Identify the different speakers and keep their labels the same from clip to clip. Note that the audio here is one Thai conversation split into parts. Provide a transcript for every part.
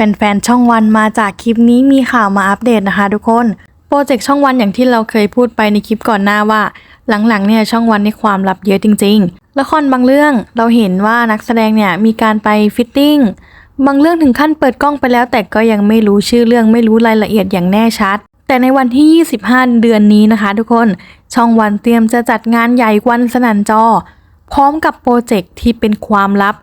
Speaker 1: แฟนๆ ช่องวันมาจากคลิปนี้มีข่าวมาอัปเดตนะคะทุกคน โปรเจกต์ช่องวันอย่างที่เราเคยพูดไปในคลิปก่อนหน้าว่า หลังๆเนี่ยช่องวันในความลับเยอะจริง ๆ ละครบางเรื่องเราเห็นว่านักแสดงเนี่ยมีการไปฟิตติ้งบางเรื่องถึงขั้นเปิดกล้องไปแล้ว แต่ก็ยังไม่รู้ชื่อเรื่องไม่รู้รายละเอียดอย่างแน่ชัด แต่ในวันที่ 25 เดือนนี้นะคะ ทุกคนช่องวันเตรียมจะจัดงานใหญ่วันสนันจอ พร้อมกับโปรเจกต์ที่เป็นความลับ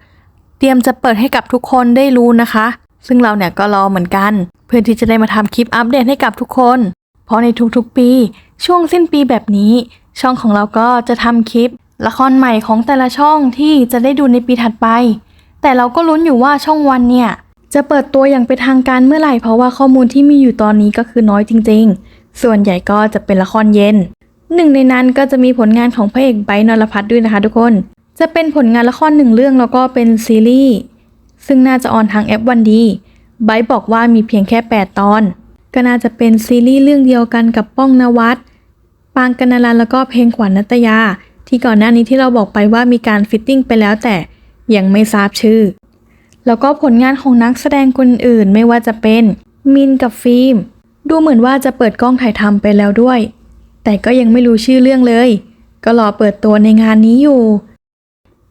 Speaker 1: เตรียมจะเปิดให้กับทุกคนได้รู้นะคะ ซึ่งเราเนี่ยก็รอเหมือนกัน เพื่อที่จะได้มาทำคลิปอัปเดตให้กับทุกคน เพราะในทุกๆปี ช่วงสิ้นปีแบบนี้ ช่องของเราก็จะทำคลิป ละครใหม่ของแต่ละช่องที่จะได้ดูในปีถัดไป แต่เราก็ลุ้นอยู่ว่าช่องวันเนี่ยจะเปิดตัวอย่างเป็นทางการเมื่อไหร่เพราะว่าข้อมูลที่มีอยู่ตอนนี้ก็คือน้อยจริง ๆ ส่วนใหญ่ก็จะเป็นละครเย็น หนึ่งในนั้นก็จะมีผลงานของพระเอกไบร์ทนรพัฒน์ด้วยนะคะทุกคน จะเป็นผลงานละครหนึ่งเรื่องแล้วก็เป็นซีรีส์ ซึ่งน่าจะออนทางแอปวันดีไบร์บอกว่ามีเพียงแค่ 8 ตอน ก็น่าจะเป็นซีรีส์เรื่องเดียวกันกับป้องนวัดปางกนลันแล้วก็เพลงขวัญนัตยา ที่ก่อนหน้านี้ที่เราบอกไปว่ามีการฟิตติ้งไปแล้วแต่ยังไม่ทราบชื่อ แล้วก็ผลงานของนักแสดงคนอื่นไม่ว่าจะเป็นมินกับฟิล์มดูเหมือนว่าจะเปิดกล้องถ่ายทำไปแล้วด้วย แต่ก็ยังไม่รู้ชื่อเรื่องเลย ก็รอเปิดตัวในงานนี้อยู่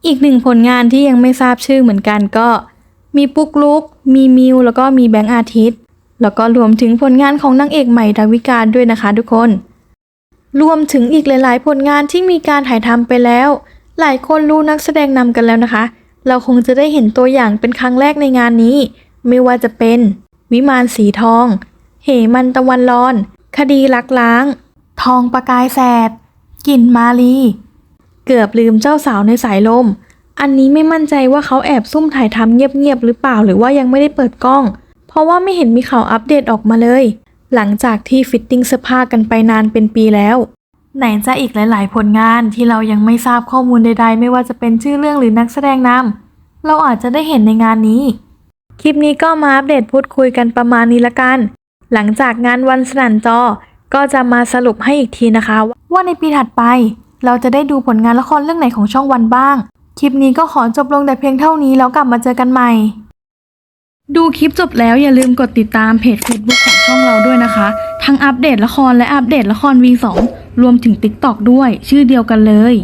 Speaker 1: อีกหนึ่งผลงานที่ยังไม่ทราบชื่อเหมือนกันก็ มีปุ๊กลุก มีมิว แล้วก็มีแบงค์อาทิตย์ แล้วก็รวมถึงผลงานของนางเอกใหม่ดาวิกาด้วยนะคะทุกคน รวมถึงอีกหลาย ๆ ผลงานที่มีการถ่ายทำไปแล้ว หลายคนรู้นักแสดงนำกันแล้วนะคะ เราคงจะได้เห็นตัวอย่างเป็นครั้งแรกในงานนี้ ไม่ว่าจะเป็น วิมานสีทอง เหมันตะวันร้อน คดีลักล้าง ทองประกายแสดกลิ่นมาลี เกือบลืมเจ้าสาวในสายลม อันนี้ไม่มั่นใจว่าเขาแอบซุ่มถ่ายทำเงียบๆหรือเปล่าหรือว่ายังไม่ได้เปิดกล้อง เพราะว่าไม่เห็นมีข่าวอัปเดตออกมาเลย หลังจากที่ฟิตติ้งเสื้อผ้ากันไปนานเป็นปีแล้ว ไหนจะอีกหลาย ๆ ผลงานที่เรายังไม่ทราบข้อมูลใด ๆ ไม่ว่าจะเป็นชื่อเรื่องหรือนักแสดงนำเราอาจจะได้เห็นในงานนี้ คลิปนี้ก็มาอัปเดตพูดคุยกันประมาณนี้ละกัน หลังจากงานวันสนั่นจอ ก็จะมาสรุปให้อีกทีนะคะ ว่าในปีถัดไป เราจะได้ดูผลงานละครเรื่องไหนของช่องวันบ้าง คลิปนี้ก็ขอจบลงแต่เพียงเท่านี้แล้วกลับมาเจอกันใหม่ ดูคลิปจบแล้วอย่าลืมกดติดตามเพจ Facebook ของช่องเราด้วยนะคะ ทั้งอัปเดตละครและอัปเดตละคร V2 รวมถึง TikTok ด้วย ชื่อเดียวกันเลย